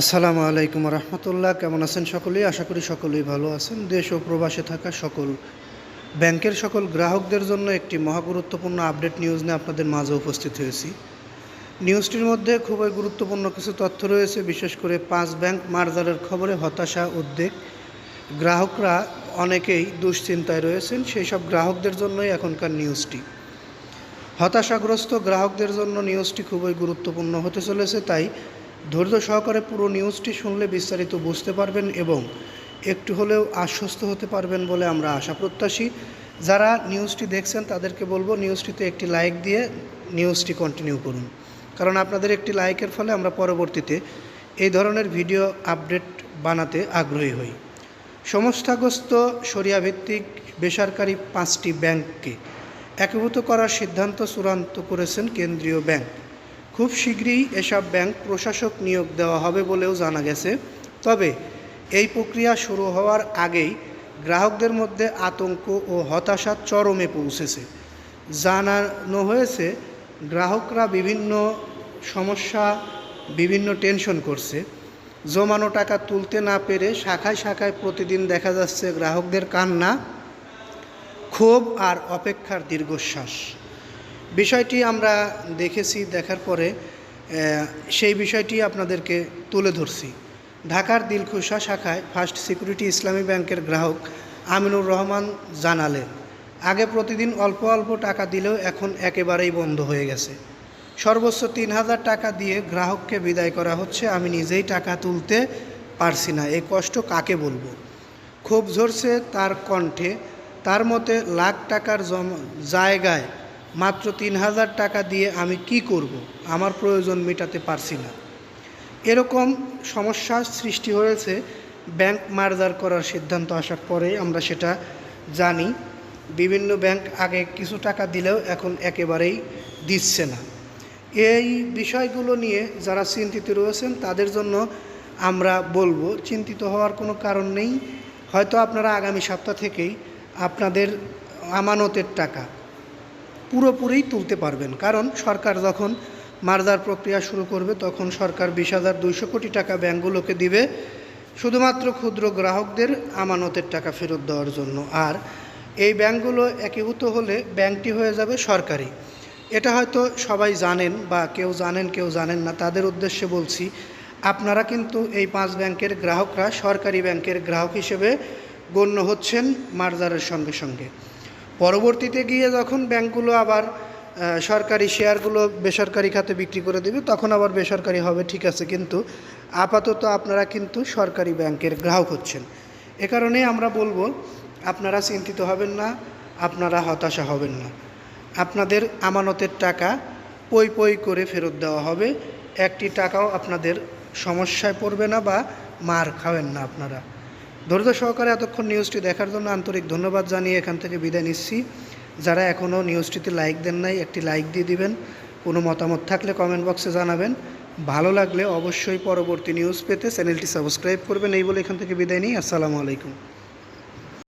আসসালামু আলাইকুম রহমতুল্লাহ। কেমন আছেন সকলেই আশা করি সকলেই ভালো আছেন। দেশ ও প্রবাসে থাকা সকল ব্যাংকের সকল গ্রাহকদের জন্য একটি মহা গুরুত্বপূর্ণ আপডেট নিউজ নিয়ে আপনাদের মাঝে উপস্থিত হয়েছি। নিউজটির মধ্যে খুবই গুরুত্বপূর্ণ কিছু তথ্য রয়েছে। বিশেষ করে পাঁচ ব্যাংক মার্জারের খবরে হতাশা, উদ্বেগ। গ্রাহকরা অনেকেই দুশ্চিন্তায় রয়েছেন। সেই সব গ্রাহকদের জন্যই এখনকার নিউজটি। হতাশাগ্রস্ত গ্রাহকদের জন্য নিউজটি খুবই গুরুত্বপূর্ণ হতে চলেছে। তাই ধৈর্য সহকারে পুরো নিউজটি শুনলে বিস্তারিত বুঝতে পারবেন এবং একটু হলেও আশ্বস্ত হতে পারবেন বলে আমরা আশা প্রত্যাশী। যারা নিউজটি দেখছেন, তাদেরকে বলব নিউজটিতে একটি লাইক দিয়ে নিউজটি কন্টিনিউ করুন। কারণ আপনাদের একটি লাইকের ফলে আমরা পরবর্তীতে এই ধরনের ভিডিও আপডেট বানাতে আগ্রহী হই। সংস্থাগ্রস্ত সরিয়াভিত্তিক বেসরকারি পাঁচটি ব্যাংককে একীভূত করার সিদ্ধান্ত চূড়ান্ত করেছেন কেন্দ্রীয় ব্যাংক। খুব শীঘ্রই এসব ব্যাংক প্রশাসক নিয়োগ দেওয়া হবে বলেও জানা গেছে। তবে এই প্রক্রিয়া শুরু হওয়ার আগেই গ্রাহকদের মধ্যে আতঙ্ক ও হতাশা চরমে পৌঁছেছে। জানানো হয়েছে, গ্রাহকরা বিভিন্ন সমস্যা, বিভিন্ন টেনশন করছে। জমানো টাকা তুলতে না পেরে শাখায় শাখায় প্রতিদিন দেখা যাচ্ছে গ্রাহকদের কান্না, ক্ষোভ আর অপেক্ষার দীর্ঘশ্বাস। বিষয়টি আমরা দেখেছি, দেখার পরে সেই বিষয়টি আপনাদেরকে তুলে ধরছি। ঢাকার দিলখুশা শাখায় ফার্স্ট সিকিউরিটি ইসলামী ব্যাংকের গ্রাহক আমিনুর রহমান জানালেন, আগে প্রতিদিন অল্প অল্প টাকা দিলেও এখন একেবারেই বন্ধ হয়ে গেছে। সর্বোচ্চ তিন হাজার টাকা দিয়ে গ্রাহককে বিদায় করা হচ্ছে, আমি নিজেই টাকা তুলতে পারছি না। এই কষ্ট কাকে বলব? ক্ষোভ ঝরছে তার কণ্ঠে। তার মতে, লাখ টাকার জায়গায় মাত্র তিন হাজার টাকা দিয়ে আমি কি করব? আমার প্রয়োজন মেটাতে পারছি না। এরকম সমস্যার সৃষ্টি হয়েছে, ব্যাংক মার্জার করার সিদ্ধান্ত আসার পরে আমরা সেটা জানি। বিভিন্ন ব্যাংক আগে কিছু টাকা দিলেও এখন একেবারেই দিচ্ছে না। এই বিষয়গুলো নিয়ে যারা চিন্তিত রয়েছেন, তাদের জন্য আমরা বলব, চিন্তিত হওয়ার কোনো কারণ নেই। হয়তো আপনারা আগামী সপ্তাহ থেকেই আপনাদের আমানতের টাকা পুরোপুরি তুলতে পারবেন। কারণ সরকার যখন মার্জার প্রক্রিয়া শুরু করবে, তখন সরকার বিশ হাজার দুইশো কোটি টাকা ব্যাঙ্কগুলোকে দিবে, শুধুমাত্র ক্ষুদ্র গ্রাহকদের আমানতের টাকা ফেরত দেওয়ার জন্য। আর এই ব্যাঙ্কগুলো একীভূত হলে ব্যাংকটি হয়ে যাবে সরকারি। এটা হয়তো সবাই জানেন বা কেউ জানেন কেউ জানেন না, তাদের উদ্দেশ্যে বলছি, আপনারা কিন্তু এই পাঁচ ব্যাংকের গ্রাহকরা সরকারি ব্যাংকের গ্রাহক হিসেবে গণ্য হচ্ছেন মার্জারের সঙ্গে সঙ্গে। পরবর্তীতে গিয়ে যখন ব্যাংকগুলো আবার সরকারি শেয়ারগুলো বেসরকারি খাতে বিক্রি করে দেবে, তখন আবার বেসরকারি হবে, ঠিক আছে। কিন্তু আপাতত আপনারা কিন্তু সরকারি ব্যাংকের গ্রাহক হচ্ছেন। এ কারণে আমরা বলব, আপনারা চিন্তিত হবেন না, আপনারা হতাশা হবেন না। আপনাদের আমানতের টাকা পই পই করে ফেরত দেওয়া হবে। একটি টাকাও আপনাদের সমস্যায় পড়বে না বা মার খাবেন না আপনারা। ধৈর্য সহকারে এতক্ষণ নিউজটি দেখার জন্য আন্তরিক ধন্যবাদ জানিয়ে এখান থেকে বিদায় নিচ্ছি। যারা এখনও নিউজটিতে লাইক দেন নাই, একটি লাইক দিয়ে দিবেন। কোনো মতামত থাকলে কমেন্ট বক্সে জানাবেন। ভালো লাগলে অবশ্যই পরবর্তী নিউজ পেতে চ্যানেলটি সাবস্ক্রাইব করবেন। এই বলে এখান থেকে বিদায় নিই। আসসালামু আলাইকুম।